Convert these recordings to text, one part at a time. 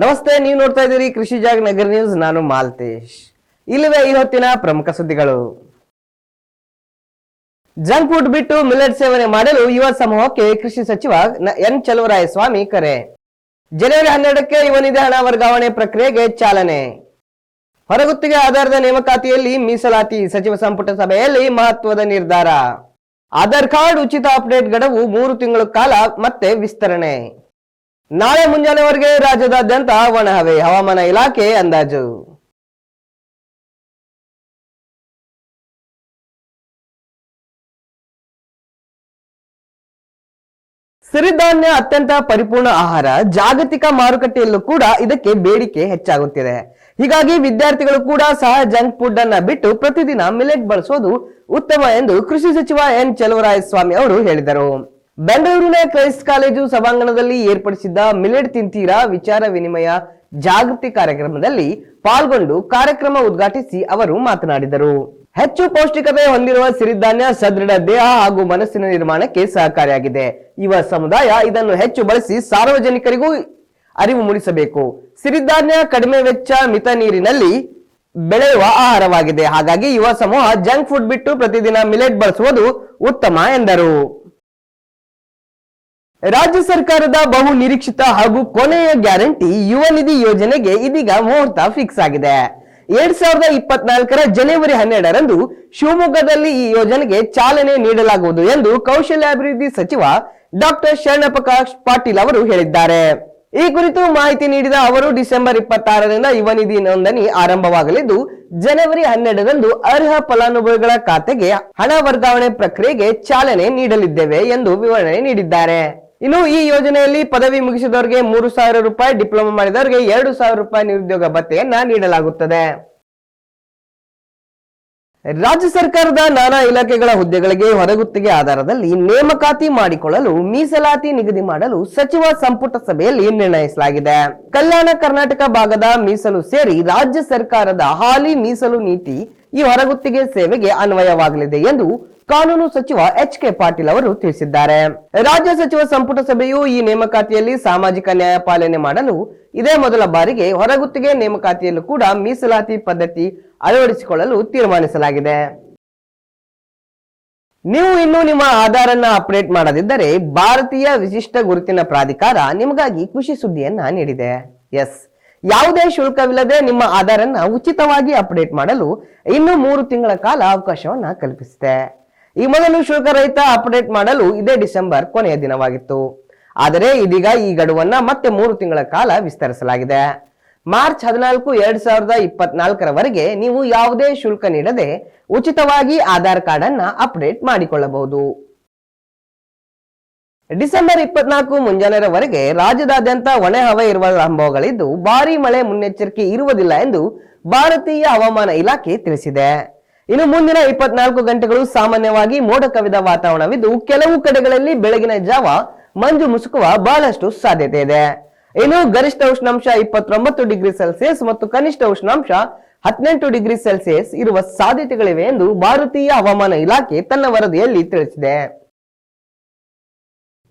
ನಮಸ್ತೆ, ನೀವು ನೋಡ್ತಾ ಇದ್ದೀರಿ ಕೃಷಿ ಜಾಗ ನಗರ ನ್ಯೂಸ್. ನಾನು ಮಾಲ್ತೇಶ್. ಇಲ್ಲಿವೆ ಇವತ್ತಿನ ಪ್ರಮುಖ ಸುದ್ದಿಗಳು. ಜಂಕ್ ಫುಡ್ ಬಿಟ್ಟು ಮಿಲೆಟ್ ಸೇವನೆ ಮಾಡಲು ಯುವ ಸಮೂಹಕ್ಕೆ ಕೃಷಿ ಸಚಿವ ಎನ್ ಸ್ವಾಮಿ ಕರೆ. ಜನವರಿ ಹನ್ನೆರಡಕ್ಕೆ ಯುವ ನಿಧಿ ಹಣ ವರ್ಗಾವಣೆ ಪ್ರಕ್ರಿಯೆಗೆ ಚಾಲನೆ. ಹೊರಗುತ್ತಿಗೆ ಆಧಾರದ ನೇಮಕಾತಿಯಲ್ಲಿ ಮೀಸಲಾತಿ ಸಚಿವ ಸಂಪುಟ ಸಭೆಯಲ್ಲಿ ಮಹತ್ವದ ನಿರ್ಧಾರ. ಆಧಾರ್ ಕಾರ್ಡ್ ಉಚಿತ ಅಪ್ಡೇಟ್ ಗಡವು ಮೂರು ತಿಂಗಳ ಕಾಲ ಮತ್ತೆ ವಿಸ್ತರಣೆ. ನಾಳೆ ಮುಂಜಾನೆವರೆಗೆ ರಾಜ್ಯದಾದ್ಯಂತ ಒಣಹವೆ ಹವಾಮಾನ ಇಲಾಖೆ ಅಂದಾಜು. ಸಿರಿಧಾನ್ಯ ಅತ್ಯಂತ ಪರಿಪೂರ್ಣ ಆಹಾರ, ಜಾಗತಿಕ ಮಾರುಕಟ್ಟೆಯಲ್ಲೂ ಕೂಡ ಇದಕ್ಕೆ ಬೇಡಿಕೆ ಹೆಚ್ಚಾಗುತ್ತಿದೆ. ಹೀಗಾಗಿ ವಿದ್ಯಾರ್ಥಿಗಳು ಕೂಡ ಸಹ ಜಂಕ್ ಫುಡ್ ಅನ್ನ ಬಿಟ್ಟು ಪ್ರತಿದಿನ ಮಿಲೆಟ್ ಬಳಸೋದು ಉತ್ತಮ ಎಂದು ಕೃಷಿ ಸಚಿವ ಎನ್. ಸ್ವಾಮಿ ಅವರು ಹೇಳಿದರು. ಬೆಂಗಳೂರಿನ ಕ್ರೈಸ್ಟ್ ಕಾಲೇಜು ಸಭಾಂಗಣದಲ್ಲಿ ಏರ್ಪಡಿಸಿದ್ದ ಮಿಲೆಟ್ ತಿಂತೀರಾ ವಿಚಾರ ವಿನಿಮಯ ಜಾಗೃತಿ ಕಾರ್ಯಕ್ರಮದಲ್ಲಿ ಪಾಲ್ಗೊಂಡು ಕಾರ್ಯಕ್ರಮ ಉದ್ಘಾಟಿಸಿ ಅವರು ಮಾತನಾಡಿದರು. ಹೆಚ್ಚು ಪೌಷ್ಟಿಕತೆ ಹೊಂದಿರುವ ಸಿರಿಧಾನ್ಯ, ಸದೃಢ ದೇಹ ಹಾಗೂ ಮನಸ್ಸಿನ ನಿರ್ಮಾಣಕ್ಕೆ ಸಹಕಾರಿಯಾಗಿದೆ. ಯುವ ಸಮುದಾಯ ಇದನ್ನು ಹೆಚ್ಚು ಬಳಸಿ ಸಾರ್ವಜನಿಕರಿಗೂ ಅರಿವು ಮೂಡಿಸಬೇಕು. ಸಿರಿಧಾನ್ಯ ಕಡಿಮೆ ವೆಚ್ಚ ಮಿತ ನೀರಿನಲ್ಲಿ ಬೆಳೆಯುವ ಆಹಾರವಾಗಿದೆ. ಹಾಗಾಗಿ ಯುವ ಸಮೂಹ ಜಂಕ್ ಫುಡ್ ಬಿಟ್ಟು ಪ್ರತಿದಿನ ಮಿಲೆಟ್ ಬಳಸುವುದು ಉತ್ತಮ ಎಂದರು. ರಾಜ್ಯ ಸರ್ಕಾರದ ಬಹು ನಿರೀಕ್ಷಿತ ಹಾಗೂ ಕೊನೆಯ ಗ್ಯಾರಂಟಿ ಯುವ ನಿಧಿ ಯೋಜನೆಗೆ ಇದೀಗ ಮುಹೂರ್ತ ಫಿಕ್ಸ್ ಆಗಿದೆ. ಎರಡ್ ಸಾವಿರದ ಇಪ್ಪತ್ನಾಲ್ಕರ ಜನವರಿ ಹನ್ನೆರಡರಂದು ಶಿವಮೊಗ್ಗದಲ್ಲಿ ಈ ಯೋಜನೆಗೆ ಚಾಲನೆ ನೀಡಲಾಗುವುದು ಎಂದು ಕೌಶಲ್ಯಾಭಿವೃದ್ಧಿ ಸಚಿವ ಡಾಕ್ಟರ್ ಶರಣಪ್ರಕಾಶ್ ಪಾಟೀಲ್ ಅವರು ಹೇಳಿದ್ದಾರೆ. ಈ ಕುರಿತು ಮಾಹಿತಿ ನೀಡಿದ ಅವರು, ಡಿಸೆಂಬರ್ ಇಪ್ಪತ್ತಾರರಿಂದ ಯುವ ನಿಧಿ ನೋಂದಣಿ ಆರಂಭವಾಗಲಿದ್ದು, ಜನವರಿ ಹನ್ನೆರಡರಂದು ಅರ್ಹ ಫಲಾನುಭವಿಗಳ ಖಾತೆಗೆ ಹಣ ವರ್ಗಾವಣೆ ಪ್ರಕ್ರಿಯೆಗೆ ಚಾಲನೆ ನೀಡಲಿದ್ದೇವೆ ಎಂದು ವಿವರಣೆ ನೀಡಿದ್ದಾರೆ. ಇನ್ನು ಈ ಯೋಜನೆಯಲ್ಲಿ ಪದವಿ ಮುಗಿಸಿದವರಿಗೆ ಮೂರು ಸಾವಿರ ರೂಪಾಯಿ ಡಿಪ್ಲೊಮಾ ಮಾಡಿದವರಿಗೆ ಎರಡು ಸಾವಿರ ರೂಪಾಯಿ ನಿರುದ್ಯೋಗ ಭತ್ತೆಯನ್ನ ನೀಡಲಾಗುತ್ತದೆ. ರಾಜ್ಯ ಸರ್ಕಾರದ ನಾನಾ ಇಲಾಖೆಗಳ ಹುದ್ದೆಗಳಿಗೆ ಹೊರಗುತ್ತಿಗೆ ಆಧಾರದಲ್ಲಿ ನೇಮಕಾತಿ ಮಾಡಿಕೊಳ್ಳಲು ಮೀಸಲಾತಿ ನಿಗದಿ ಮಾಡಲು ಸಚಿವ ಸಂಪುಟ ಸಭೆಯಲ್ಲಿ ನಿರ್ಣಯಿಸಲಾಗಿದೆ. ಕಲ್ಯಾಣ ಕರ್ನಾಟಕ ಭಾಗದ ಮೀಸಲು ಸೇರಿ ರಾಜ್ಯ ಸರ್ಕಾರದ ಹಾಲಿ ಮೀಸಲು ನೀತಿ ಈ ಹೊರಗುತ್ತಿಗೆ ಸೇವೆಗೆ ಅನ್ವಯವಾಗಲಿದೆ ಎಂದು ಕಾನೂನು ಸಚಿವ ಎಚ್ ಕೆ ಪಾಟೀಲ್ ಅವರು ತಿಳಿಸಿದ್ದಾರೆ. ರಾಜ್ಯ ಸಚಿವ ಸಂಪುಟ ಸಭೆಯು ಈ ನೇಮಕಾತಿಯಲ್ಲಿ ಸಾಮಾಜಿಕ ನ್ಯಾಯ ಪಾಲನೆ ಮಾಡಲು ಇದೇ ಮೊದಲ ಬಾರಿಗೆ ಹೊರಗುತ್ತಿಗೆ ನೇಮಕಾತಿಯಲ್ಲೂ ಕೂಡ ಮೀಸಲಾತಿ ಪದ್ಧತಿ ಅಳವಡಿಸಿಕೊಳ್ಳಲು ತೀರ್ಮಾನಿಸಲಾಗಿದೆ. ನೀವು ಇನ್ನೂ ನಿಮ್ಮ ಆಧಾರ್ ಅನ್ನ ಅಪ್ಡೇಟ್ ಮಾಡದಿದ್ದರೆ ಭಾರತೀಯ ವಿಶಿಷ್ಟ ಗುರುತಿನ ಪ್ರಾಧಿಕಾರ ನಿಮಗಾಗಿ ಖುಷಿ ಸುದ್ದಿಯನ್ನ ನೀಡಿದೆ. ಎಸ್. ಯಾವುದೇ ಶುಲ್ಕವಿಲ್ಲದೆ ನಿಮ್ಮ ಆಧಾರ್ ಅನ್ನ ಉಚಿತವಾಗಿ ಅಪ್ಡೇಟ್ ಮಾಡಲು ಇನ್ನು ಮೂರು ತಿಂಗಳ ಕಾಲ ಅವಕಾಶವನ್ನ ಕಲ್ಪಿಸಿದೆ. ಈ ಮೊದಲು ಶುಲ್ಕ ರಹಿತ ಅಪ್ಡೇಟ್ ಮಾಡಲು ಇದೇ ಡಿಸೆಂಬರ್ ಕೊನೆಯ ದಿನವಾಗಿತ್ತು. ಆದರೆ ಇದೀಗ ಈ ಗಡುವನ್ನ ಮತ್ತೆ ಮೂರು ತಿಂಗಳ ಕಾಲ ವಿಸ್ತರಿಸಲಾಗಿದೆ. ಮಾರ್ಚ್ ಹದಿನಾಲ್ಕು ಎರಡ್ ಸಾವಿರದ ಇಪ್ಪತ್ನಾಲ್ಕರವರೆಗೆ ನೀವು ಯಾವುದೇ ಶುಲ್ಕ ನೀಡದೆ ಉಚಿತವಾಗಿ ಆಧಾರ್ ಕಾರ್ಡ್ ಅನ್ನ ಅಪ್ಡೇಟ್ ಮಾಡಿಕೊಳ್ಳಬಹುದು. ಡಿಸೆಂಬರ್ ಇಪ್ಪತ್ನಾಲ್ಕು ಮುಂಜಾನೆಯವರೆಗೆ ರಾಜ್ಯದಾದ್ಯಂತ ಒಣ ಹವೆ ಇರುವ ಸಂಭವಗಳಿದ್ದು ಭಾರೀ ಮಳೆ ಮುನ್ನೆಚ್ಚರಿಕೆ ಇರುವುದಿಲ್ಲ ಎಂದು ಭಾರತೀಯ ಹವಾಮಾನ ಇಲಾಖೆ ತಿಳಿಸಿದೆ. ಇನ್ನು ಮುಂದಿನ ಇಪ್ಪತ್ನಾಲ್ಕು ಗಂಟೆಗಳು ಸಾಮಾನ್ಯವಾಗಿ ಮೋಡ ಕವಿದ ವಾತಾವರಣವಿದ್ದು, ಕೆಲವು ಕಡೆಗಳಲ್ಲಿ ಬೆಳಗಿನ ಜಾವ ಮಂಜು ಮುಸುಕುವ ಬಹಳಷ್ಟು ಸಾಧ್ಯತೆ ಇದೆ. ಇನ್ನು ಗರಿಷ್ಠ ಉಷ್ಣಾಂಶ ಇಪ್ಪತ್ತೊಂಬತ್ತು ಡಿಗ್ರಿ ಸೆಲ್ಸಿಯಸ್ ಮತ್ತು ಕನಿಷ್ಠ ಉಷ್ಣಾಂಶ ಹದಿನೆಂಟು ಡಿಗ್ರಿ ಸೆಲ್ಸಿಯಸ್ ಇರುವ ಸಾಧ್ಯತೆಗಳಿವೆ ಎಂದು ಭಾರತೀಯ ಹವಾಮಾನ ಇಲಾಖೆ ತನ್ನ ವರದಿಯಲ್ಲಿ ತಿಳಿಸಿದೆ.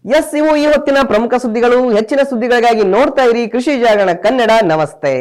ಎಸ್ ಇವು ಈ ಹೊತ್ತಿನ ಪ್ರಮುಖ ಸುದ್ದಿಗಳು ಹೆಚ್ಚಿನ ಸುದ್ದಿಗಳಿಗಾಗಿ ನೋಡ್ತಾ ಇರಿ ಕೃಷಿ ಜಾಗರಣ ಕನ್ನಡ ನಮಸ್ತೆ.